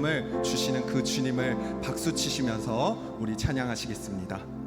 깨끗함을 주시는 그 주님을 박수 치시면서 우리 찬양하시겠습니다.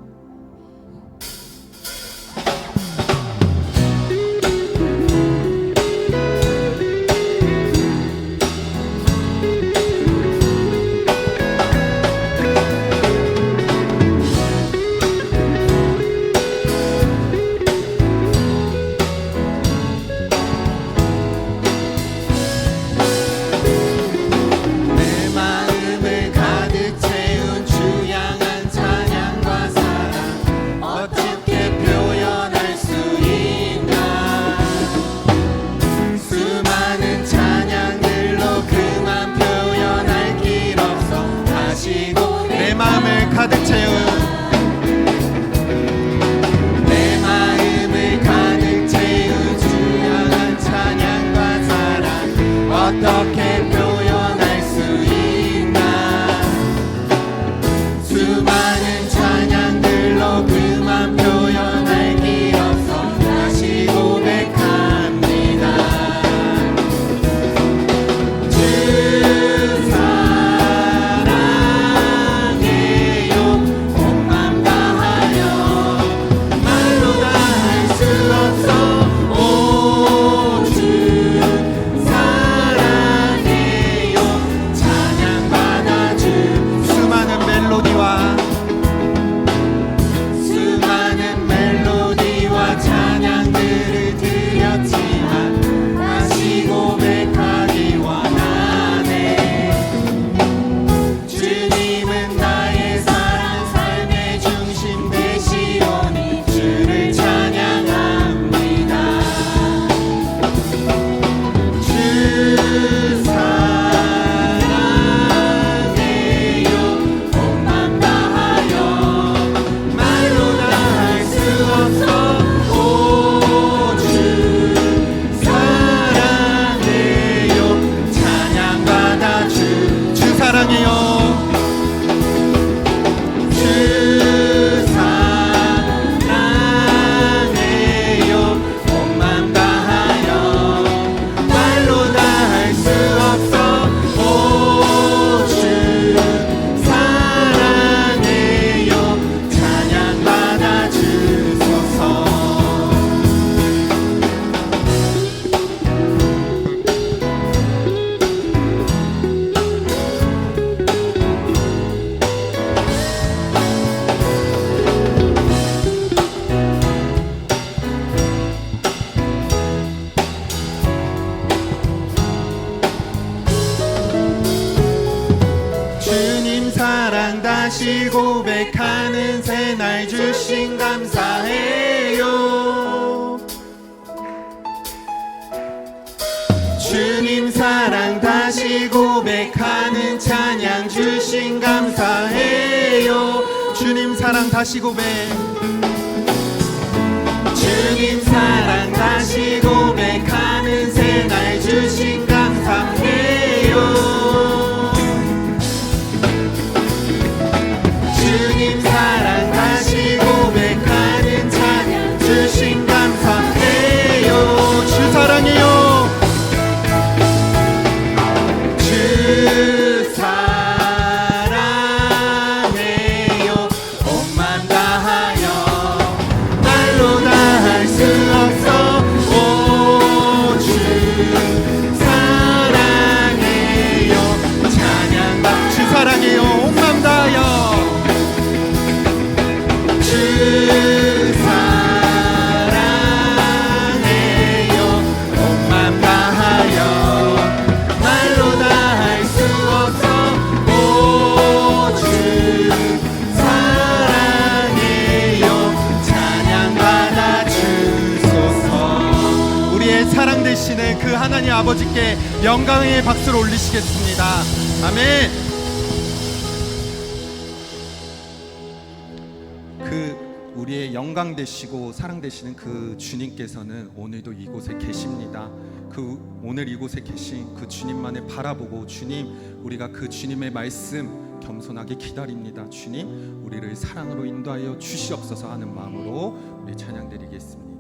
고백하는 찬양 주신 감사해요. 주님 사랑 다시 고백. 주님 사랑 다시 고백하는 새날 주신 하나님 아버지께 영광의 박수를 올리시겠습니다 아멘 그 우리의 영광 되시고 사랑 되시는 그 주님께서는 오늘도 이곳에 계십니다. 그 오늘 이곳에 계신 그 주님만을 바라보고 주님 우리가 그 주님의 말씀 겸손하게 기다립니다. 주님 우리를 사랑으로 인도하여 주시옵소서 하는 마음으로 우리 찬양 드리겠습니다.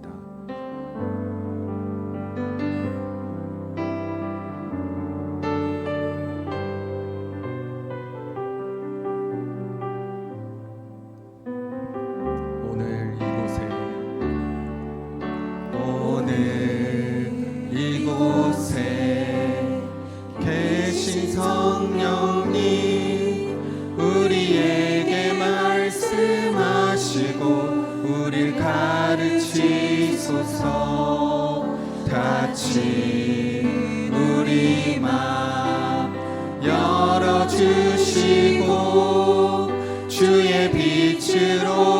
주시고 주의 빛으로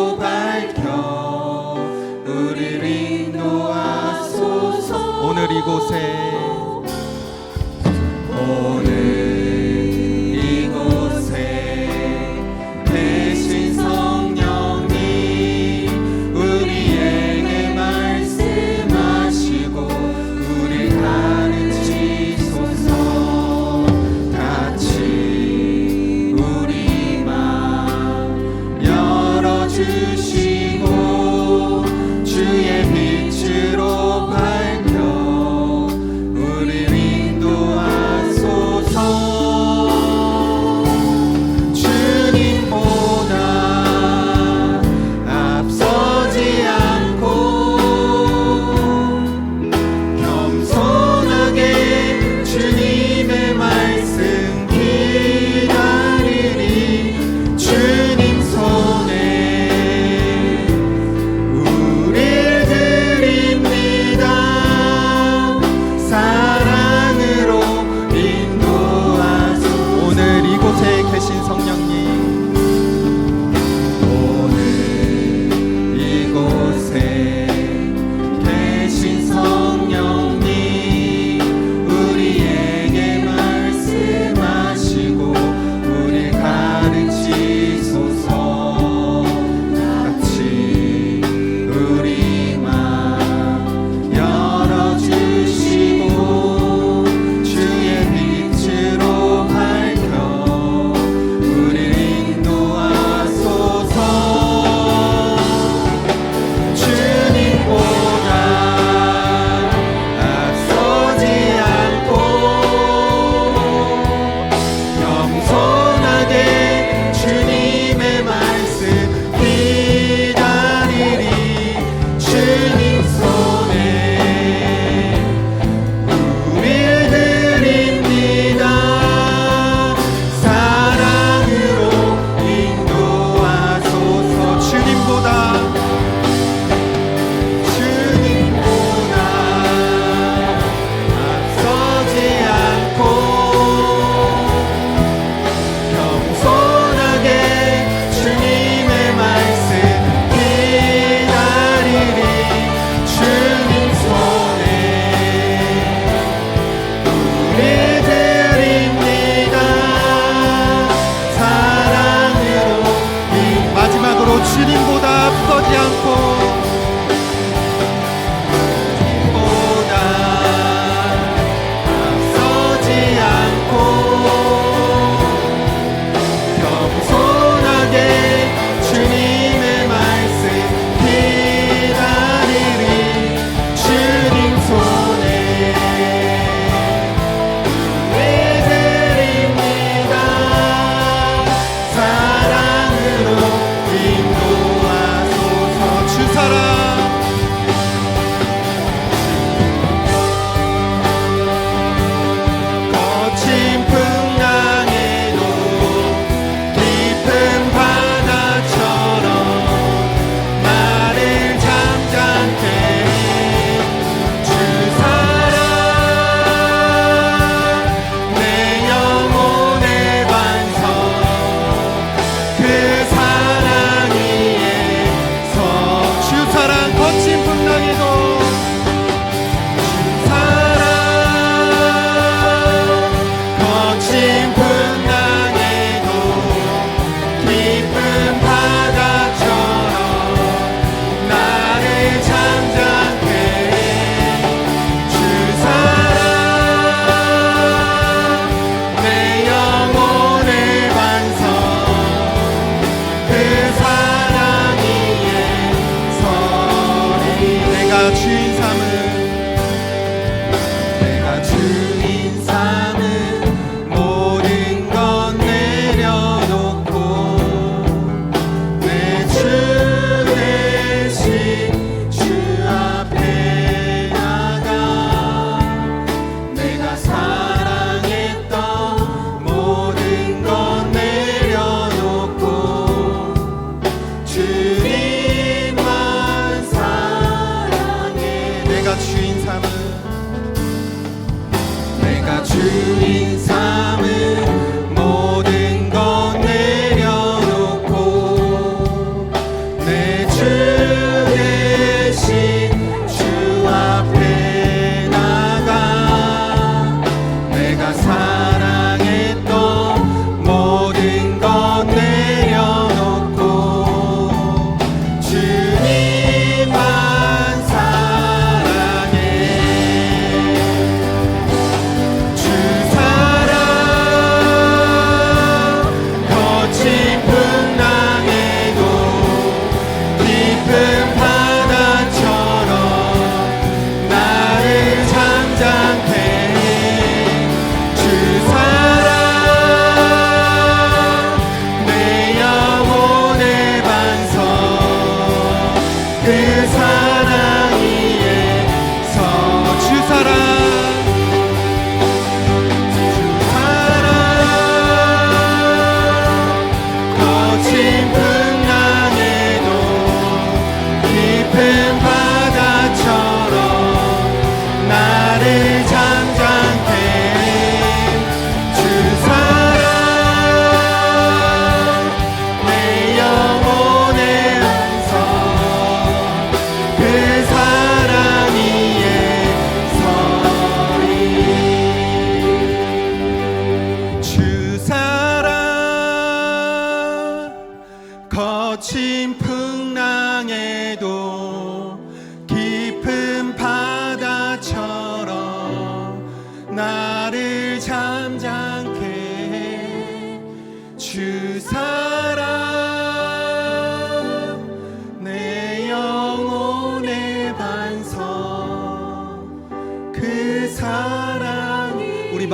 거친 풍랑에도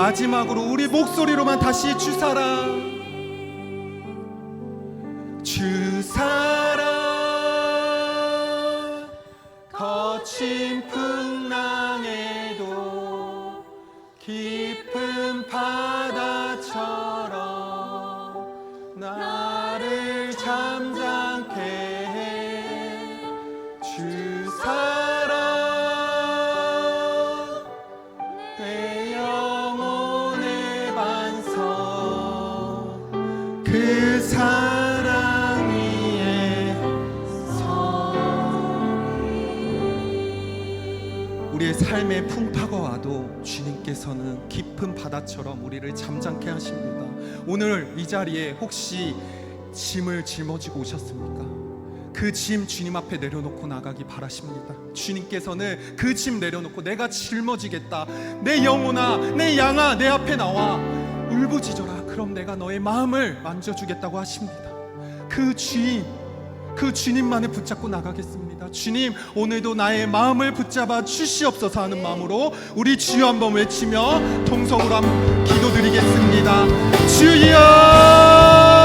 마지막으로 우리 목소리로만 다시 주사라 주사라 거친 풍랑에도 깊은 바다처럼 삶의 풍파가 와도 주님께서는 깊은 바다처럼 우리를 잠잠케 하십니다. 오늘 이 자리에 혹시 짐을 짊어지고 오셨습니까? 그 짐 주님 앞에 내려놓고 나가기 바라십니다. 주님께서는 그 짐 내려놓고 내가 짊어지겠다. 내 영혼아, 내 양아, 내 앞에 나와 울부짖어라. 그럼 내가 너의 마음을 만져주겠다고 하십니다. 그 주님, 그 주님만을 붙잡고 나가겠습니다. 주님, 오늘도 나의 마음을 붙잡아 주시옵소서 하는 마음으로 우리 주여 한번 외치며 통성으로 한번 기도드리겠습니다. 주여!